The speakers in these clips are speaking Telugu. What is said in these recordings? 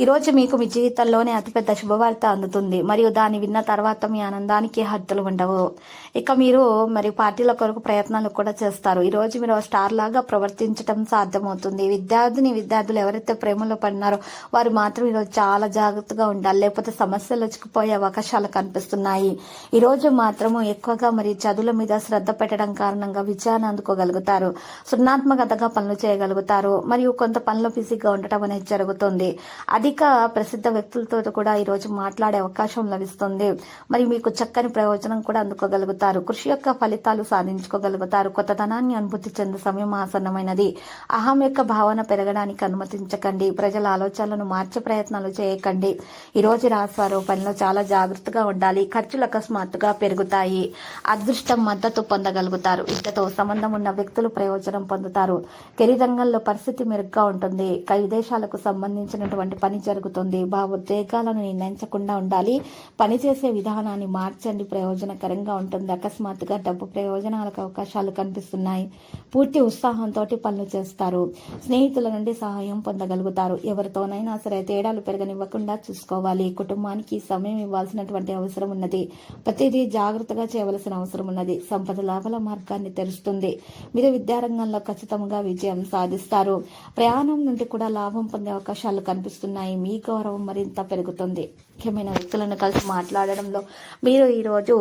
ఈరోజు మీకు మీ జీవితంలోనే అతిపెద్ద శుభవార్త అందుతుంది. మరియు దాన్ని విన్న తర్వాత మీ ఆనందానికి హద్దులు ఉండవు. ఇక మీరు మరి పార్టీల కొరకు ప్రయత్నాలు కూడా చేస్తారు. ఈరోజు మీరు స్టార్ లాగా ప్రవర్తించడం సాధ్యమవుతుంది. విద్యార్థిని విద్యార్థులు ఎవరైతే ప్రేమలో పడినారో వారు మాత్రం ఈరోజు చాలా జాగ్రత్తగా ఉండాలి. లేకపోతే సమస్యలు వచ్చిపోయే అవకాశాలు కనిపిస్తున్నాయి. ఈరోజు మాత్రము ఎక్కువగా మరి చదువుల మీద శ్రద్ధ పెట్టడం కారణంగా విజయాన్ని అందుకోగలుగుతారు. సృజనాత్మకతగా పనులు చేయగలుగుతారు. మరియు కొంత పనులు బిజీగా ఉండటం అనేది జరుగుతుంది. అధిక ప్రసిద్ధ వ్యక్తులతో కూడా ఈరోజు మాట్లాడే అవకాశం లభిస్తుంది. మరి మీకు చక్కని ప్రయోజనం కూడా అందుకోగలుగుతారు. కృషి యొక్క ఫలితాలు సాధించుకోగలుగుతారు. కొత్తదనాన్ని అనుభూతి చెందే సమయం ఆసన్నమైనది. అహం యొక్క భావన పెరగడానికి అనుమతించకండి. ప్రజల ఆలోచనలను మార్చే ప్రయత్నాలు చేయకండి. ఈ రోజు రాశివారు పనిలో చాలా జాగ్రత్తగా ఉండాలి. ఖర్చులు అకస్మాత్తుగా పెరుగుతాయి. అదృష్టం మద్దతు పొందగలుగుతారు. ఇద్దతో సంబంధం ఉన్న వ్యక్తులు ప్రయోజనం పొందుతారు. కెరీర్ రంగంలో పరిస్థితి మెరుగ్గా ఉంటుంది. ఇక విదేశాలకు సంబంధించినటువంటి పని జరుగుతుంది. భావోద్వేగాలను నిర్ణయించకుండా ఉండాలి. పనిచేసే విధానాన్ని మార్చండి. ప్రయోజనకరంగా ఉంటుంది. అకస్మాత్తుగా డబ్బు ప్రయోజనాలకు అవకాశాలు కనిపిస్తున్నాయి. పూర్తి ఉత్సాహంతో పనులు చేస్తారు. స్నేహితుల నుండి సహాయం పొందగలుగుతారు. ఎవరితోనైనా సరే తేడాలు పెరగనివ్వకుండా చూసుకోవాలి. కుటుంబానికి సమయం ఇవ్వాల్సినటువంటి అవసరం ఉన్నది. ప్రతిదీ జాగ్రత్తగా చేయవలసిన అవసరం ఉన్నది. సంపద లాభాల మార్గాన్ని తెరుస్తుంది. మీరు విద్యారంగంలో ఖచ్చితంగా విజయం సాధిస్తారు. ప్రయాణం నుండి కూడా లాభం పొందే అవకాశాలు కనిపిస్తున్నాయి. మీ గౌరవం మరింత పెరుగుతుంది. ముఖ్యమైన వ్యక్తులను కలిసి మాట్లాడడంలో మీరు ఈరోజు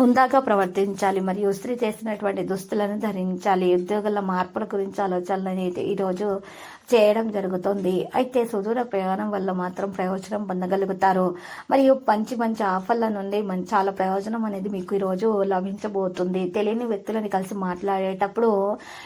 హుందాగా ప్రవర్తించాలి మరియు స్త్రీ చేసినటువంటి దుస్తులను ధరించాలి. ఉద్యోగుల మార్పుల గురించి ఆలోచనలు అనేది ఈరోజు చేయడం జరుగుతుంది. అయితే సుదూర ప్రయాణం వల్ల మాత్రం ప్రయోజనం పొందగలుగుతారు. మరియు మంచి మంచి ఆఫర్ల నుండి చాలా ప్రయోజనం అనేది మీకు ఈరోజు లభించబోతుంది. తెలియని వ్యక్తులని కలిసి మాట్లాడేటప్పుడు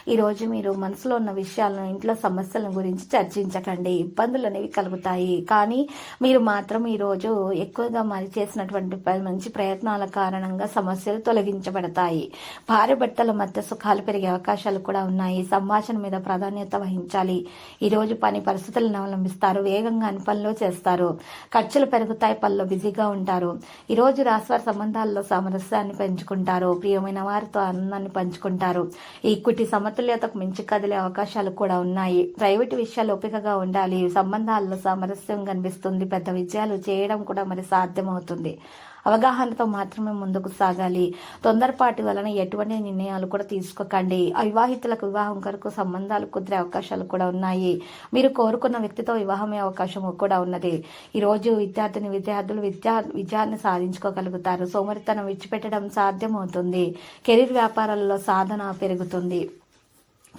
ఈరోజు మీరు మనసులో ఉన్న విషయాలను ఇంట్లో సమస్యల గురించి చర్చించకండి. ఇబ్బందులు అనేవి కలుగుతాయి. కానీ మీరు మాత్రం ఈరోజు ఎక్కువగా మరి చేసినటువంటి మంచి ప్రయత్నాల కారణంగా సమస్యలు తొలగించబడతాయి. భార్య భర్తల మధ్య సుఖాలు పెరిగే అవకాశాలు కూడా ఉన్నాయి. సంభాషణ మీద ప్రాధాన్యత వహించాలి. ఈరోజు పని పరిస్థితులను అవలంబిస్తారు. వేగంగా అని పనిలో చేస్తారు. ఖర్చులు పెరుగుతాయి పనిలో బిజీగా ఉంటారు. ఈరోజు రోజు రాశివారి సంబంధాల్లో సామరస్యాన్ని పెంచుకుంటారు. ప్రియమైన వారితో ఆనందాన్ని పంచుకుంటారు. ఈక్విటీ సమతుల్యతకు మించి కదిలే అవకాశాలు కూడా ఉన్నాయి. ప్రైవేటు విషయాలు ఓపికగా ఉండాలి. సంబంధాల్లో సామరస్యం కనిపిస్తుంది. పెద్ద విజయాలు చేయడం కూడా మరి సాధ్యమవుతుంది. అవగాహనతో మాత్రమే ముందుకు సాగాలి. తొందరపాటి వలన ఎటువంటి నిర్ణయాలు కూడా తీసుకోకండి. అవివాహితులకు వివాహం కొరకు సంబంధాలు కుదిరే అవకాశాలు కూడా ఉన్నాయి. మీరు కోరుకున్న వ్యక్తితో వివాహమే అవకాశం కూడా ఉన్నది. ఈరోజు విద్యార్థిని విద్యార్థులు విద్యా విజయాన్ని సాధించుకోగలుగుతారు. సోమరితనం విడిచిపెట్టడం సాధ్యమవుతుంది. కెరీర్ వ్యాపారాలలో సాధన పెరుగుతుంది.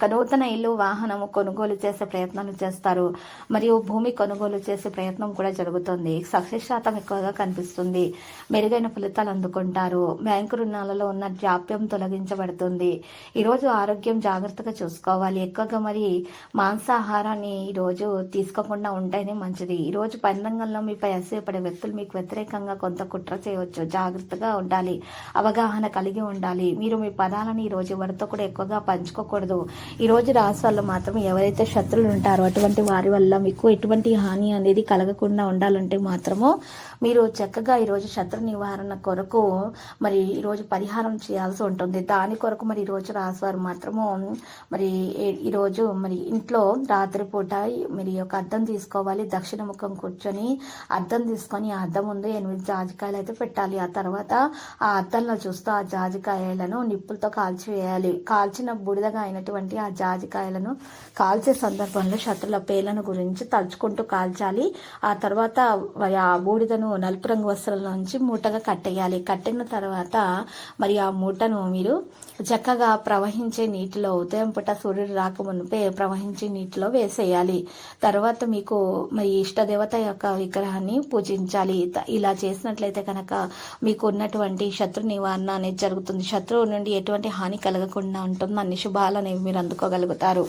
నూతన ఇల్లు వాహనము కొనుగోలు చేసే ప్రయత్నాలు చేస్తారు. మరియు భూమి కొనుగోలు చేసే ప్రయత్నం కూడా జరుగుతుంది. సక్సెస్ శాతం ఎక్కువగా కనిపిస్తుంది. మెరుగైన ఫలితాలు అందుకుంటారు. బ్యాంకు రుణాలలో ఉన్న జాప్యం తొలగించబడుతుంది. ఈరోజు ఆరోగ్యం జాగ్రత్తగా చూసుకోవాలి. ఎక్కువగా మరి మాంసాహారాన్ని ఈరోజు తీసుకోకుండా ఉంటేనే మంచిది. ఈరోజు పని రంగంలో మీపై అసూయపడే వ్యక్తులు మీకు వ్యతిరేకంగా కొంత కుట్ర చేయవచ్చు. జాగ్రత్తగా ఉండాలి. అవగాహన కలిగి ఉండాలి. మీరు మీ పదాలను ఈరోజు ఎవరితో కూడా ఎక్కువగా పంచుకోకూడదు. ఈరోజు రోజు రాశి మాత్రం ఎవరైతే శత్రులు ఉంటారో అటువంటి వారి వల్ల మీకు ఎటువంటి హాని అనేది కలగకుండా ఉండాలంటే మాత్రము మీరు చక్కగా ఈరోజు శత్రు నివారణ కొరకు మరి ఈరోజు పరిహారం చేయాల్సి ఉంటుంది. దాని కొరకు మరి ఈరోజు రాసేవారు మాత్రము మరి ఈరోజు మరి ఇంట్లో రాత్రిపూట మరి ఒక అద్దం తీసుకోవాలి. దక్షిణ ముఖం కూర్చొని అద్దం తీసుకొని ఆ అద్దం ముందు ఎనిమిది జాజికాయలు అయితే పెట్టాలి. ఆ తర్వాత ఆ అద్దంలో చూస్తూ ఆ జాజికాయలను నిప్పులతో కాల్చివేయాలి కాల్చిన బుడిదగా అయినటువంటి ఆ జాజికాయలను కాల్చే సందర్భంలో శత్రుల పేర్లను గురించి తలుచుకుంటూ కాల్చాలి. ఆ తర్వాత మరి ఆ బూడిదను నలుపు రంగు వస్త్రాల నుంచి మూటగా కట్టేయాలి. కట్టిన తర్వాత మరి ఆ మూటను మీరు చక్కగా ప్రవహించే నీటిలో ఉదయం పూట సూర్యుడు రాకమునిపే ప్రవహించే నీటిలో వేసేయాలి. తర్వాత మీకు మరి ఇష్టదేవత యొక్క విగ్రహాన్ని పూజించాలి. ఇలా చేసినట్లయితే కనుక మీకు ఉన్నటువంటి శత్రు నివారణ అనేది జరుగుతుంది. శత్రువు నుండి ఎటువంటి హాని కలగకుండా ఉంటుంది. అన్ని శుభాలు అనేవి మీరు అందుకోగలుగుతారు.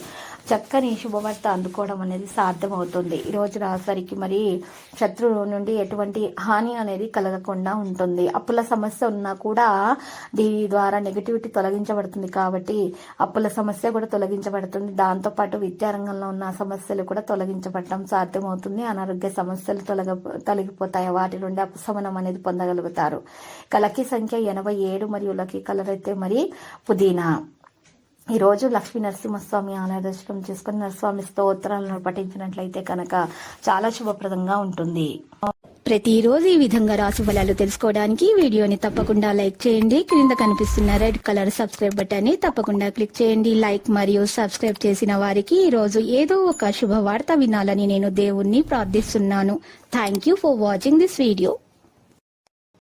చక్కని శుభవార్త అందుకోవడం అనేది సాధ్యమవుతుంది. ఈ రోజు రాసరికి మరి శత్రువు నుండి ఎటువంటి హాని అనేది కలగకుండా ఉంటుంది. అప్పుల సమస్య ఉన్నా కూడా దీని ద్వారా నెగిటివిటీ తొలగించబడుతుంది కాబట్టి అప్పుల సమస్య కూడా తొలగించబడుతుంది. దాంతోపాటు విద్యారంగంలో ఉన్న సమస్యలు కూడా తొలగించబడటం సాధ్యమవుతుంది. అనారోగ్య సమస్యలు తొలగ తొలగిపోతాయి. వాటి నుండి ఉపశమనం అనేది పొందగలుగుతారు. కలకి సంఖ్య ఎనభై ఏడు మరియు లకి కలర్ అయితే మరి పుదీనా. ఈరోజు లక్ష్మీ నరసింహస్వామి ఆలయ దర్శనం చేసుకుని నరస్వామి స్తోత్రాలను పఠించినట్లయితే కనుక చాలా శుభప్రదంగా ఉంటుంది. ప్రతిరోజు ఈ విధంగా రాశి ఫలాలు తెలుసుకోవడానికి వీడియోని తప్పకుండా లైక్ చేయండి. క్రింద కనిపిస్తున్న రెడ్ కలర్ సబ్స్క్రైబ్ బటన్ని తప్పకుండా క్లిక్ చేయండి. లైక్ మరియు సబ్స్క్రైబ్ చేసిన వారికి ఈ రోజు ఏదో ఒక శుభవార్త వినాలని నేను దేవుణ్ణి ప్రార్థిస్తున్నాను. Thank you for watching this video